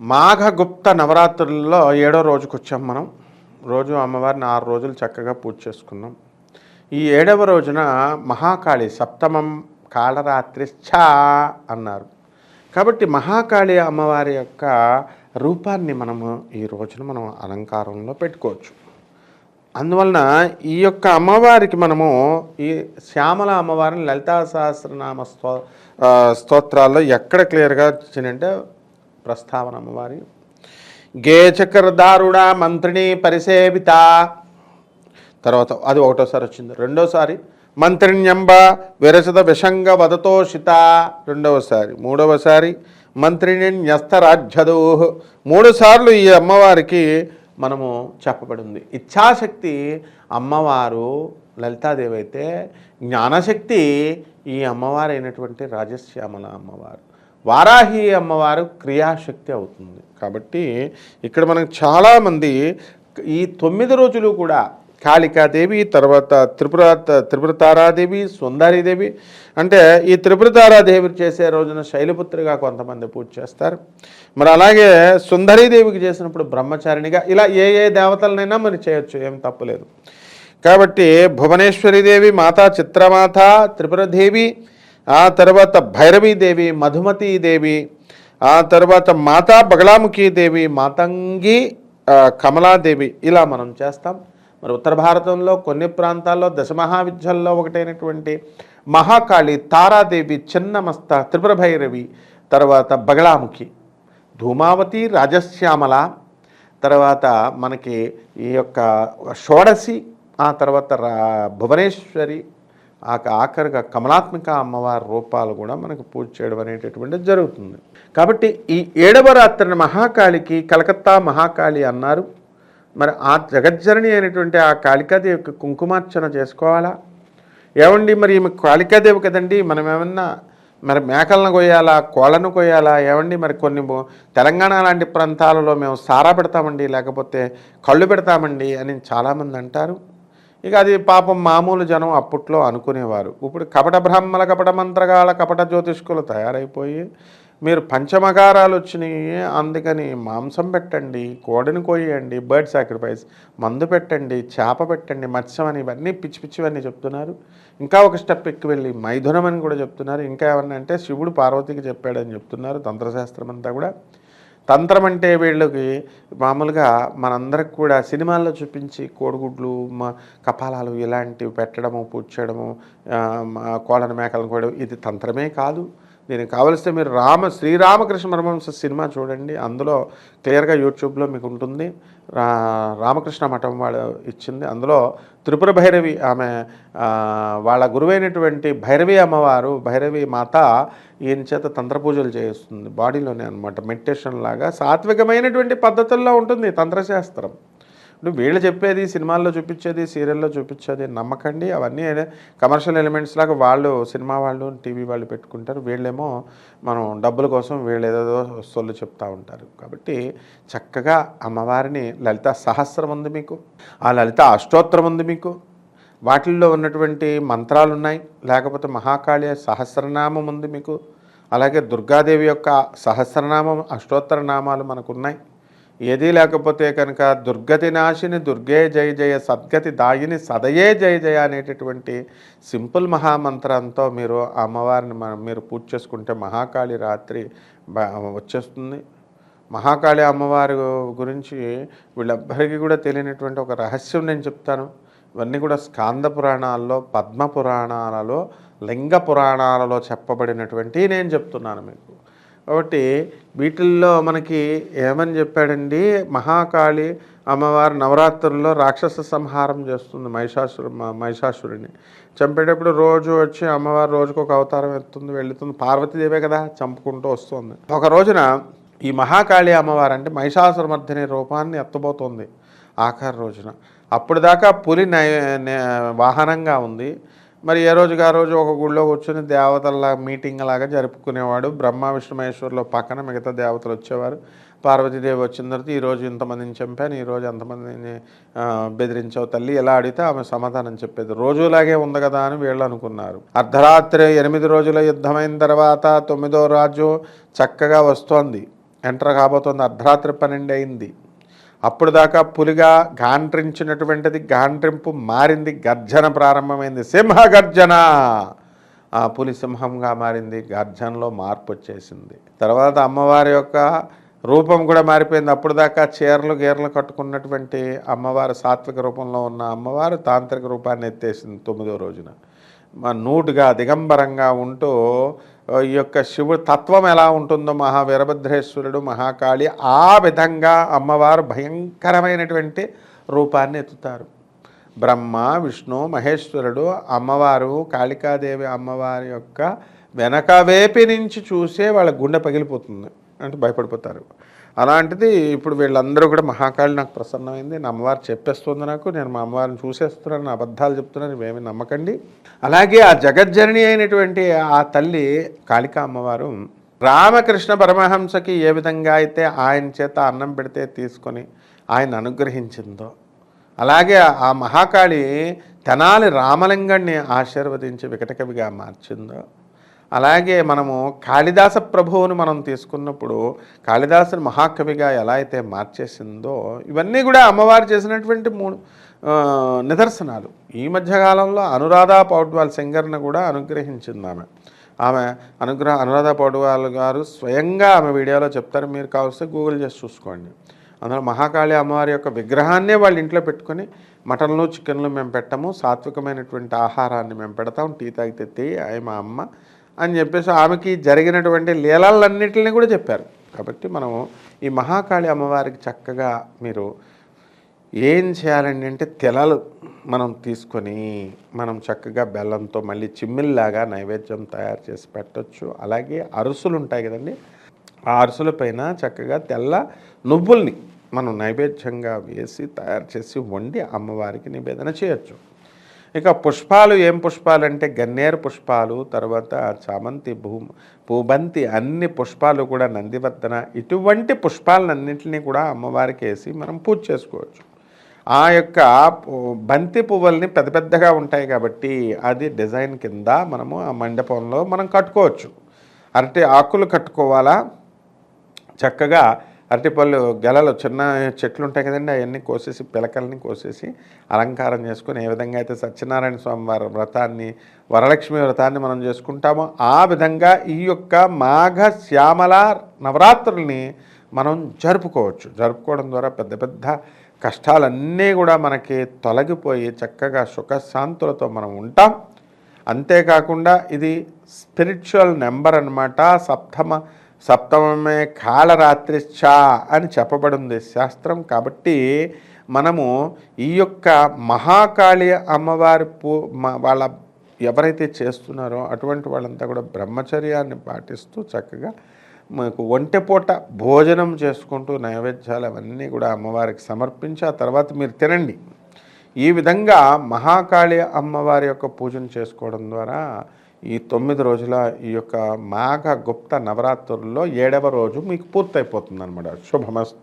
మాఘగుప్త నవరాత్రుల్లో ఏడో రోజుకు వచ్చాం మనం. రోజు అమ్మవారిని ఆరు రోజులు చక్కగా పూజ చేసుకున్నాం. ఈ ఏడవ రోజున మహాకాళి సప్తమం కాళరాత్రి ఛా అన్నారు. కాబట్టి మహాకాళి అమ్మవారి యొక్క రూపాన్ని మనము ఈ రోజున మనం అలంకారంలో పెట్టుకోవచ్చు. అందువలన ఈ యొక్క అమ్మవారికి మనము ఈ శ్యామల అమ్మవారిని లలితా సహస్రనామ స్తో స్తోత్రాల్లో ఎక్కడ క్లియర్గా ఇచ్చిందంటే ప్రస్తావన అమ్మవారి. గేచకరదారుడ మంత్రిని పరిసేవిత. తర్వాత అది ఒకటోసారి వచ్చింది. రెండోసారి మంత్రిణ్యంబ విరసత విషంగ వదతోషిత. రెండవసారి మూడవసారి మంత్రిని న్యస్తరాజ్యదో మూడుసార్లు ఈ అమ్మవారికి మనము చెప్పబడింది. ఇచ్ఛాశక్తి అమ్మవారు లలితాదేవి అయితే జ్ఞానశక్తి ఈ అమ్మవారు అయినటువంటి రాజశ్యామల అమ్మవారు. వారాహి అమ్మవారు క్రియాశక్తి అవుతుంది. కాబట్టి ఇక్కడ మనకు చాలామంది ఈ తొమ్మిది రోజులు కూడా కాళికాదేవి తర్వాత త్రిపుర త్రిపురతారాదేవి సుందరీదేవి అంటే ఈ త్రిపురతారాదేవి చేసే రోజున శైలపుత్రిగా కొంతమంది పూజ చేస్తారు. మరి అలాగే సుందరీదేవికి చేసినప్పుడు బ్రహ్మచారిణిగా ఇలా ఏ ఏ దేవతలనైనా మరి చేయొచ్చు ఏం తప్పులేదు కాబట్టి భువనేశ్వరీదేవి మాతా చిత్రమాత త్రిపురదేవి ఆ తర్వాత భైరవీదేవి మధుమతీదేవి ఆ తర్వాత మాతా బగలాముఖీదేవి మాతంగి కమలాదేవి ఇలా మనం చేస్తాం. మరి ఉత్తర భారతంలో కొన్ని ప్రాంతాల్లో దశమహావిద్యల్లో ఒకటైనటువంటి మహాకాళి తారాదేవి చిన్నమస్త త్రిపుర భైరవి తర్వాత బగలాముఖి ధూమావతి రాజశ్యామల తర్వాత మనకి ఈ యొక్క షోడశి ఆ తర్వాత రా భువనేశ్వరి ఆ ఆఖరిగా కమలాత్మిక అమ్మవారి రూపాలు కూడా మనకు పూజ చేయడం అనేటటువంటిది జరుగుతుంది. కాబట్టి ఈ ఏడవ రాత్రిని మహాకాళికి కలకత్తా మహాకాళి అన్నారు. మరి ఆ జగజ్జరణి అయినటువంటి ఆ కాళికాదేవికి కుంకుమార్చన చేసుకోవాలా? ఏమండి మరి ఈమె కాళికాదేవి కదండి మనం ఏమన్నా మరి మేకలను కొయ్యాలా కోళ్ళను కొయ్యాలా? ఏమండి మరి కొన్ని తెలంగాణ లాంటి ప్రాంతాలలో మేము సారా పెడతామండి లేకపోతే కళ్ళు పెడతామండి అని చాలామంది అంటారు. ఇక అది పాపం మామూలు జనం అప్పట్లో అనుకునేవారు. ఇప్పుడు కపట బ్రాహ్మల కపట మంత్రగాల కపట జ్యోతిష్కులు తయారైపోయి మీరు పంచమగారాలు వచ్చినాయి అందుకని మాంసం పెట్టండి కోడిని కోయండి బర్డ్ సాక్రిఫైస్ మందు పెట్టండి చేప పెట్టండి మత్స్యం అని ఇవన్నీ పిచ్చి పిచ్చివన్నీ చెప్తున్నారు. ఇంకా ఒక స్టెప్ ఎక్కి వెళ్ళి మైథునం అని కూడా చెప్తున్నారు. ఇంకా ఏమన్నా అంటే శివుడు పార్వతికి చెప్పాడని చెప్తున్నారు తంత్రశాస్త్రం అంతా కూడా. తంత్రం అంటే వీళ్ళకి మామూలుగా మనందరికి కూడా సినిమాల్లో చూపించి కోడిగుడ్లు మా కపాలాలు ఇలాంటివి పెట్టడము పూడ్చడము కోళ్ళని మేకలను కోయడం ఇది తంత్రమే కాదు. దీనికి కావలిస్తే మీరు రామ శ్రీరామకృష్ణ పరమహంస సినిమా చూడండి. అందులో క్లియర్గా యూట్యూబ్లో మీకు ఉంటుంది. రా రామకృష్ణ మఠం వాళ్ళు ఇచ్చింది. అందులో త్రిపుర భైరవి ఆమె వాళ్ళ గురువైనటువంటి భైరవి అమ్మవారు భైరవి మాత ఈయన చేత తంత్రపూజలు చేస్తుంది బాడీలోనే అనమాట మెడిటేషన్ లాగా సాత్వికమైనటువంటి పద్ధతుల్లో ఉంటుంది తంత్రశాస్త్రం. నువ్వు వీళ్ళు చెప్పేది సినిమాల్లో చూపించేది సీరియల్లో చూపించేది నమ్మకండి. అవన్నీ కమర్షియల్ ఎలిమెంట్స్ లాగా వాళ్ళు సినిమా వాళ్ళు టీవీ వాళ్ళు పెట్టుకుంటారు. వీళ్ళేమో మనం డబ్బుల కోసం వీళ్ళు ఏదేదో సొల్లు చెప్తా ఉంటారు. కాబట్టి చక్కగా అమ్మవారిని లలిత సహస్రం ఉంది మీకు. ఆ లలిత అష్టోత్తరం ఉంది మీకు. వాటిల్లో ఉన్నటువంటి మంత్రాలు ఉన్నాయి లేకపోతే మహాకాళి సహస్రనామం ఉంది మీకు. అలాగే దుర్గాదేవి యొక్క సహస్రనామం అష్టోత్తర నామాలు మనకు ఉన్నాయి ఏదీ లేకపోతే కనుక దుర్గతి నాశిని దుర్గే జయ జయ సద్గతి దాయిని సదయే జయ జయ అనేటటువంటి సింపుల్ మహామంత్రంతో మీరు అమ్మవారిని మనం మీరు పూజ చేసుకుంటే మహాకాళి రాత్రి వచ్చేస్తుంది. మహాకాళి అమ్మవారి గురించి వీళ్ళందరికీ కూడా తెలియనటువంటి ఒక రహస్యం నేను చెప్తాను. ఇవన్నీ కూడా స్కాంద పురాణాల్లో పద్మ పురాణాలలో లింగ పురాణాలలో చెప్పబడినటువంటి నేను చెప్తున్నాను మీకు. కాబట్టి వీటిల్లో మనకి ఏమని చెప్పాడండి? మహాకాళి అమ్మవారు నవరాత్రుల్లో రాక్షస సంహారం చేస్తుంది మహిషాసురు మ- మహిషాసురుని. చంపేటప్పుడు రోజు వచ్చి అమ్మవారు రోజుకు ఒక అవతారం ఎత్తుంది వెళుతుంది. పార్వతీదేవే కదా చంపుకుంటూ వస్తుంది. ఒక రోజున ఈ మహాకాళి అమ్మవారు అంటే మహిషాసురమర్ధిని రూపాన్ని ఎత్తబోతోంది ఆఖరి రోజున. అప్పుడు దాకా పులి నయ- నే- వాహనంగా ఉంది. మరి ఏ రోజుగా ఆ రోజు ఒక గుళ్ళో కూర్చొని దేవతల మీటింగ్ లాగా జరుపుకునేవాడు. బ్రహ్మ విష్ణు పక్కన మిగతా దేవతలు వచ్చేవారు. పార్వతీదేవి వచ్చిన తర్వాత ఈరోజు ఇంతమందిని చంపాను ఈరోజు అంతమందిని ఆ, బెదిరించావు తల్లి ఎలా అడిగితే ఆమె సమాధానం చెప్పేది. రోజులాగే ఉంది కదా అని వీళ్ళు అనుకున్నారు. అర్ధరాత్రి ఎనిమిది రోజుల యుద్ధమైన తర్వాత తొమ్మిదో రాజు చక్కగా వస్తోంది. ఎంటర్ కాబోతోంది. అర్ధరాత్రి పన్నెండు అయింది. అప్పుడు దాకా పులిగా గాండ్రించినటువంటిది గాండ్రింపు మారింది గర్జన ప్రారంభమైంది. సింహ గర్జన ఆ పులి సింహంగా మారింది గర్జనలో మార్పు వచ్చేసింది తర్వాత అమ్మవారి యొక్క రూపం కూడా మారిపోయింది. అప్పుడు దాకా చీరలు గీరలు కట్టుకున్నటువంటి అమ్మవారు సాత్విక రూపంలో ఉన్న అమ్మవారు తాంత్రిక రూపాన్ని ఎత్తేసింది తొమ్మిదో రోజున. నూటుగా దిగంబరంగా ఉంటూ ఈ యొక్క శివుడు తత్వం ఎలా ఉంటుందో మహావీరభద్రేశ్వరుడు మహాకాళి ఆ విధంగా అమ్మవారు భయంకరమైనటువంటి రూపాన్ని ఎత్తుతారు. బ్రహ్మ విష్ణు మహేశ్వరుడు అమ్మవారు కాళికాదేవి అమ్మవారి యొక్క వెనక వేపి నుంచి చూసే వాళ్ళ గుండె పగిలిపోతుంది. అంటే భయపడిపోతారు. అలాంటిది ఇప్పుడు వీళ్ళందరూ కూడా మహాకాళి నాకు ప్రసన్నమైంది. నా అమ్మవారు చెప్పేస్తుంది నాకు. నేను మా అమ్మవారిని చూసేస్తున్నాను నా అబద్ధాలు చెప్తున్నాను ఇవేమీ నమ్మకండి. అలాగే ఆ జగజ్జనని అయినటువంటి ఆ తల్లి కాళికా అమ్మవారు రామకృష్ణ పరమహంసకి ఏ విధంగా అయితే ఆయన చేత అన్నం పెడితే తీసుకొని ఆయన అనుగ్రహించిందో అలాగే ఆ మహాకాళి తెనాలి రామలింగాన్ని ఆశీర్వదించి వికటకవిగా మార్చిందో అలాగే మనము కాళిదాస ప్రభువును మనం తీసుకున్నప్పుడు కాళిదాసుని మహాకవిగా ఎలా అయితే మార్చేసిందో ఇవన్నీ కూడా అమ్మవారు చేసినటువంటి మూడు నిదర్శనాలు. ఈ మధ్యకాలంలో అనురాధ పౌడ్వాల్ సింగర్ను కూడా అనుగ్రహించింది ఆమె. ఆమె అనుగ్రహ అనురాధ పౌడ్వాల్ గారు స్వయంగా ఆమె వీడియోలో చెప్తారు. మీరు కావలిస్తే గూగుల్ చేసి చూసుకోండి. అందులో మహాకాళి అమ్మవారి యొక్క విగ్రహాన్నే వాళ్ళ ఇంట్లో పెట్టుకొని మటన్లు చికెన్లు మేము పెట్టము. సాత్వికమైనటువంటి ఆహారాన్ని మేము పెడతాం. టీ తాగితే టీ మా అమ్మ అని చెప్పేసి ఆమెకి జరిగినటువంటి లీలలన్నింటినీ కూడా చెప్పారు. కాబట్టి మనం ఈ మహాకాళి అమ్మవారికి చక్కగా మీరు ఏం చేయాలండి అంటే తెలలు మనం తీసుకొని మనం చక్కగా బెల్లంతో మళ్ళీ చిమ్మిల్లాగా నైవేద్యం తయారు చేసి పెట్టచ్చు. అలాగే అరుసులు ఉంటాయి కదండి ఆ అరుసుల పైన చక్కగా తెల్ల నువ్వుల్ని మనం నైవేద్యంగా వేసి తయారు చేసి వండి అమ్మవారికి నివేదన చేయొచ్చు. ఇక పుష్పాలు ఏం పుష్పాలు అంటే గన్నేరు పుష్పాలు తర్వాత చామంతి భూ పూబంతి అన్ని పుష్పాలు కూడా నందివర్ధన. ఇటువంటి పుష్పాలన్నింటినీ కూడా అమ్మవారికి వేసి మనం పూజ చేసుకోవచ్చు. ఆ యొక్క బంతి పువ్వుల్ని పెద్ద పెద్దగా ఉంటాయి కాబట్టి అది డిజైన్ కింద మనము ఆ మండపంలో మనం కట్టుకోవచ్చు. అరటి ఆకులు కట్టుకోవాలా? చక్కగా అరటిపళ్ళు గెలలు చిన్న చెట్లు ఉంటాయి కదండి అవన్నీ కోసేసి పిలకల్ని కోసేసి అలంకారం చేసుకొని ఏ విధంగా అయితే సత్యనారాయణ స్వామి వారి వ్రతాన్ని వరలక్ష్మి వ్రతాన్ని మనం చేసుకుంటామో ఆ విధంగా ఈ యొక్క మాఘ శ్యామల నవరాత్రుల్ని మనం జరుపుకోవచ్చు. జరుపుకోవడం ద్వారా పెద్ద పెద్ద కష్టాలన్నీ కూడా మనకి తొలగిపోయి చక్కగా సుఖశాంతులతో మనం ఉంటాం. అంతేకాకుండా ఇది స్పిరిచువల్ నెంబర్ అన్నమాట సప్తమ సప్తమమే కాళరాత్రిశ్చ అని చెప్పబడింది శాస్త్రం. కాబట్టి మనము ఈ యొక్క మహాకాళి అమ్మవారి పూ వాళ్ళ ఎవరైతే చేస్తున్నారో అటువంటి వాళ్ళంతా కూడా బ్రహ్మచర్యాన్ని పాటిస్తూ చక్కగా మనకు ఒంటెపూట భోజనం చేసుకుంటూ నైవేద్యాలు అవన్నీ కూడా అమ్మవారికి సమర్పించి ఆ తర్వాత మీరు తినండి. ఈ విధంగా మహాకాళి అమ్మవారి యొక్క పూజను చేసుకోవడం ద్వారా ఈ తొమ్మిది రోజుల ఈ యొక్క మాఘ గుప్త నవరాత్రుల్లో ఏడవ రోజు మీకు పూర్తయిపోతుంది అనమాట శుభమస్తు.